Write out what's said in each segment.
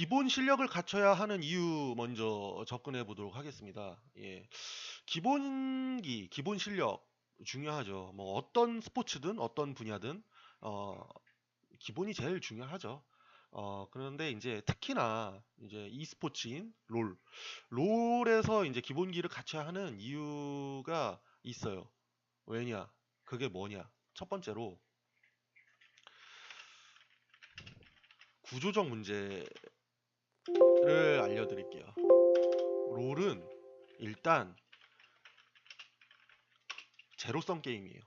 기본 실력을 갖춰야 하는 이유 먼저 접근해 보도록 하겠습니다. 예. 기본기, 기본 실력 중요하죠. 뭐 어떤 스포츠든 어떤 분야든 어, 기본이 제일 중요하죠. 어, 그런데 이제 특히나 이제 e스포츠인 롤, 롤에서 이제 기본기를 갖춰야 하는 이유가 있어요. 왜냐? 그게 뭐냐? 첫 번째로 구조적 문제 를 알려드릴게요. 롤은 일단 제로섬 게임이에요.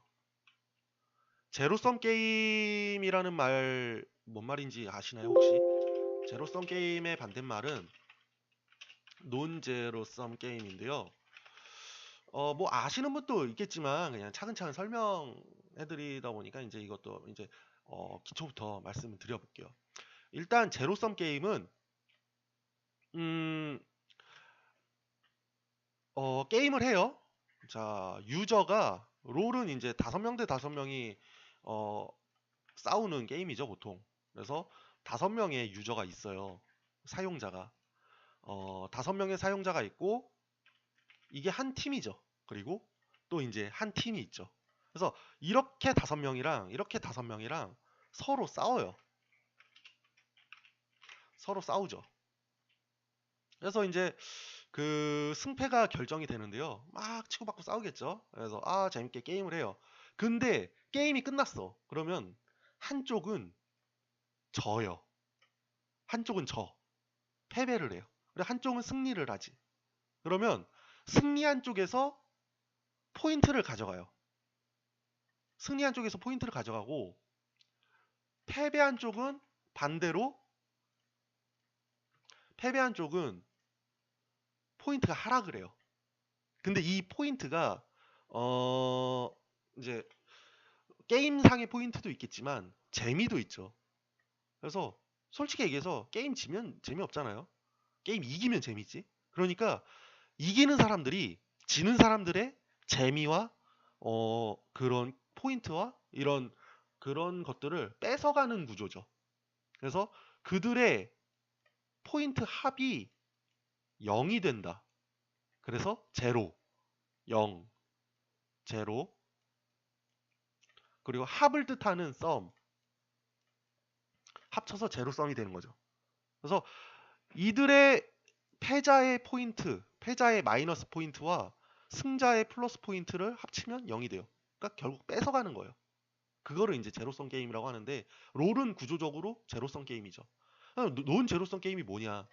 제로섬 게임이라는 말 뭔 말인지 아시나요 혹시? 제로섬 게임의 반대말은 논제로섬 게임인데요. 어, 뭐 아시는 분도 있겠지만 그냥 차근차근 설명해드리다 보니까 이제 이것도 이제 어, 기초부터 말씀을 드려볼게요. 일단 제로섬 게임은 음, 어, 게임을 해요. 자, 유저가 롤은 이제 다섯 명 대 다섯 명이 어, 싸우는 게임이죠, 보통. 그래서 다섯 명의 유저가 있어요. 사용자가. 어, 다섯 명의 사용자가 있고 이게 한 팀이죠. 그리고 또 이제 한 팀이 있죠. 그래서 이렇게 다섯 명이랑 이렇게 다섯 명이랑 서로 싸워요. 서로 싸우죠. 그래서 이제 그 승패가 결정이 되는데요. 막 치고받고 싸우겠죠. 그래서 아 재밌게 게임을 해요. 근데 게임이 끝났어. 그러면 한쪽은 져요. 한쪽은 져. 패배를 해요. 그리고 한쪽은 승리를 하지. 그러면 승리한 쪽에서 포인트를 가져가요. 승리한 쪽에서 포인트를 가져가고 패배한 쪽은 반대로 패배한 쪽은 포인트가 하락을 해요. 근데 이 포인트가 어 이제 게임상의 포인트도 있겠지만 재미도 있죠. 그래서 솔직히 얘기해서 게임 지면 재미없잖아요. 게임 이기면 재미지. 그러니까 이기는 사람들이 지는 사람들의 재미와 어 그런 포인트와 이런 그런 것들을 뺏어가는 구조죠. 그래서 그들의 포인트 합이 0이 된다. 그래서 제로, 0, 제로 그리고 합을 뜻하는 썸 합쳐서 제로 썸이 되는 거죠. 그래서 이들의 패자의 포인트, 패자의 마이너스 포인트와 승자의 플러스 포인트를 합치면 0이 돼요. 그러니까 결국 뺏어가는 거예요. 그거를 이제 제로섬 게임이라고 하는데 롤은 구조적으로 제로섬 게임이죠. 논 제로섬 게임이 뭐냐?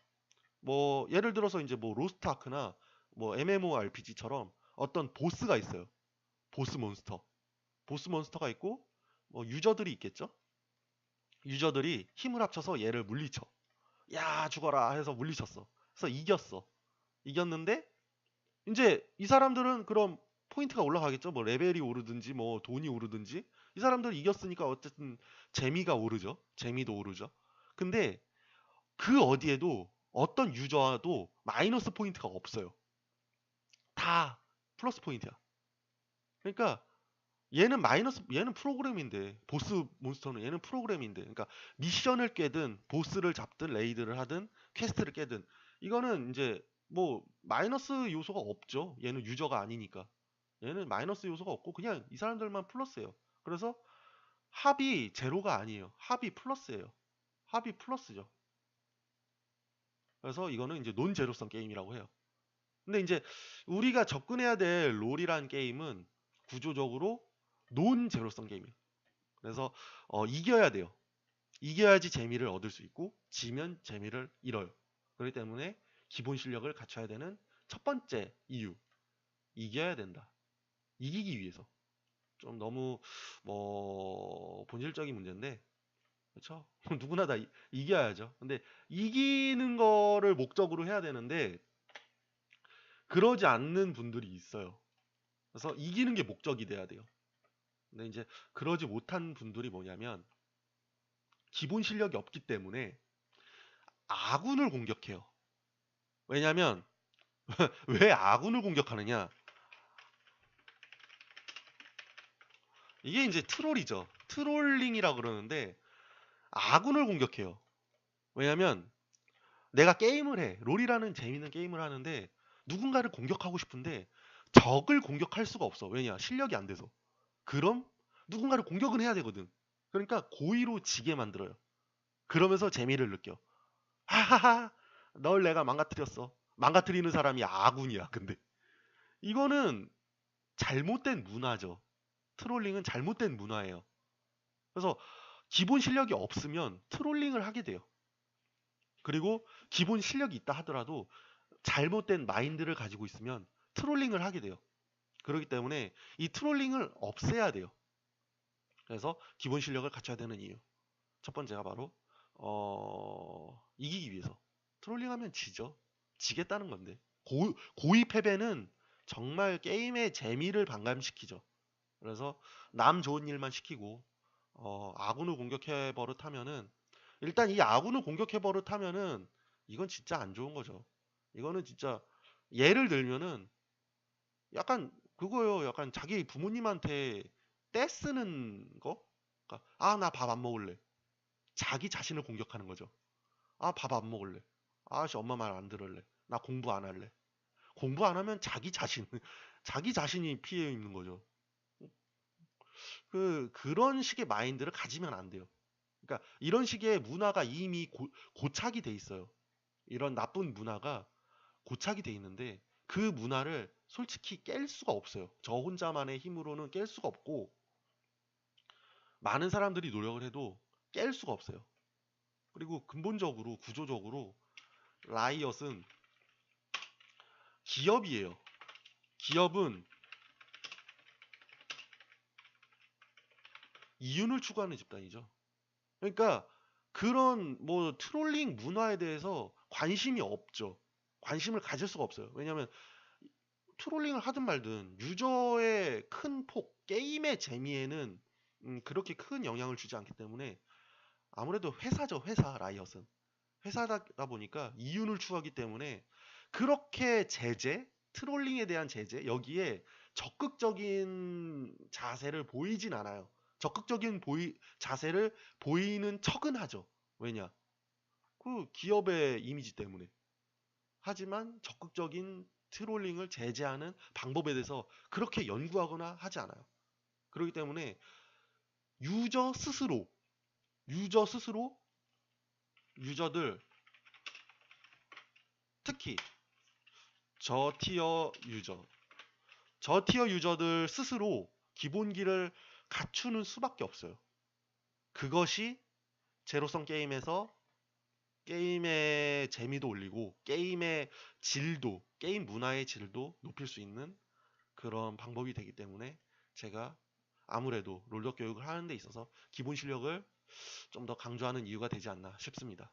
뭐 예를 들어서 이제 뭐 로스트 아크나 뭐 MMORPG처럼 어떤 보스가 있어요. 보스 몬스터. 보스 몬스터가 있고 뭐 유저들이 있겠죠. 유저들이 힘을 합쳐서 얘를 물리쳐. 야 죽어라 해서 물리쳤어. 그래서 이겼어. 이겼는데 이제 이 사람들은 그럼 포인트가 올라가겠죠. 뭐 레벨이 오르든지 뭐 돈이 오르든지 이 사람들 이겼으니까 어쨌든 재미가 오르죠. 재미도 오르죠. 근데 그 어디에도 어떤 유저와도 마이너스 포인트가 없어요. 다 플러스 포인트야. 그러니까 얘는 마이너스 얘는 프로그램인데 보스 몬스터는 얘는 프로그램인데 그러니까 미션을 깨든 보스를 잡든 레이드를 하든 퀘스트를 깨든 이거는 이제 뭐 마이너스 요소가 없죠. 얘는 유저가 아니니까. 얘는 마이너스 요소가 없고 그냥 이 사람들만 플러스예요. 그래서 합이 제로가 아니에요. 합이 플러스예요. 합이 플러스죠. 그래서 이거는 이제 논 제로성 게임이라고 해요. 근데 이제 우리가 접근해야 될 롤이란 게임은 구조적으로 논 제로성 게임이에요. 그래서 어, 이겨야 돼요. 이겨야지 재미를 얻을 수 있고 지면 재미를 잃어요. 그렇기 때문에 기본 실력을 갖춰야 되는 첫 번째 이유 이겨야 된다. 이기기 위해서 좀 너무 뭐 본질적인 문제인데 그렇죠? 누구나 다 이, 이겨야죠. 근데 이기는 거를 목적으로 해야 되는데 그러지 않는 분들이 있어요. 그래서 이기는 게 목적이 돼야 돼요. 근데 이제 그러지 못한 분들이 뭐냐면 기본 실력이 없기 때문에 아군을 공격해요. 왜냐면 왜 아군을 공격하느냐? 이게 이제 트롤이죠. 트롤링이라고 그러는데 아군을 공격해요. 왜냐면 내가 게임을 해. 롤이라는 재밌는 게임을 하는데 누군가를 공격하고 싶은데 적을 공격할 수가 없어. 왜냐? 실력이 안 돼서. 그럼 누군가를 공격은 해야 되거든. 그러니까 고의로 지게 만들어요. 그러면서 재미를 느껴. 하하하. 널 내가 망가뜨렸어. 망가뜨리는 사람이 아군이야. 근데 이거는 잘못된 문화죠. 트롤링은 잘못된 문화예요. 그래서 기본 실력이 없으면 트롤링을 하게 돼요. 그리고 기본 실력이 있다 하더라도 잘못된 마인드를 가지고 있으면 트롤링을 하게 돼요. 그렇기 때문에 이 트롤링을 없애야 돼요. 그래서 기본 실력을 갖춰야 되는 이유. 첫 번째가 바로 어, 이기기 위해서. 트롤링하면 지죠. 지겠다는 건데. 고, 고의 패배는 정말 게임의 재미를 반감시키죠. 그래서 남 좋은 일만 시키고 어, 아군을 공격해 버릇하면은 일단 이 아군을 공격해 버릇하면은 이건 진짜 안 좋은 거죠. 이거는 진짜 예를 들면은 약간 그거요. 약간 자기 부모님한테 떼쓰는 거? 그러니까 아, 나 밥 안 먹을래. 자기 자신을 공격하는 거죠. 아, 밥 안 먹을래. 아씨, 엄마 말 안 들을래. 나 공부 안 할래. 공부 안 하면 자기 자신, 자기 자신이 피해 있는 거죠. 그, 그런 식의 마인드를 가지면 안 돼요. 그러니까 이런 식의 문화가 이미 고, 고착이 돼 있어요. 이런 나쁜 문화가 고착이 돼 있는데 그 문화를 솔직히 깰 수가 없어요. 저 혼자만의 힘으로는 깰 수가 없고 많은 사람들이 노력을 해도 깰 수가 없어요. 그리고 근본적으로 구조적으로 라이엇은 기업이에요. 기업은 이윤을 추구하는 집단이죠. 그러니까 그런 뭐 트롤링 문화에 대해서 관심이 없죠. 관심을 가질 수가 없어요. 왜냐하면 트롤링을 하든 말든 유저의 큰 폭, 게임의 재미에는 음, 그렇게 큰 영향을 주지 않기 때문에 아무래도 회사죠. 회사 라이엇은. 회사다 보니까 이윤을 추구하기 때문에 그렇게 제재, 트롤링에 대한 제재, 여기에 적극적인 자세를 보이진 않아요. 적극적인 보이, 자세를 보이는 척은 하죠. 왜냐? 그 기업의 이미지 때문에. 하지만 적극적인 트롤링을 제재하는 방법에 대해서 그렇게 연구하거나 하지 않아요. 그렇기 때문에 유저 스스로 유저 스스로 유저들 특히 저티어 유저 저티어 유저들 스스로 기본기를 갖추는 수밖에 없어요. 그것이 제로성 게임에서 게임의 재미도 올리고 게임의 질도 게임 문화의 질도 높일 수 있는 그런 방법이 되기 때문에 제가 아무래도 롤러 교육을 하는 데 있어서 기본 실력을 좀 더 강조하는 이유가 되지 않나 싶습니다.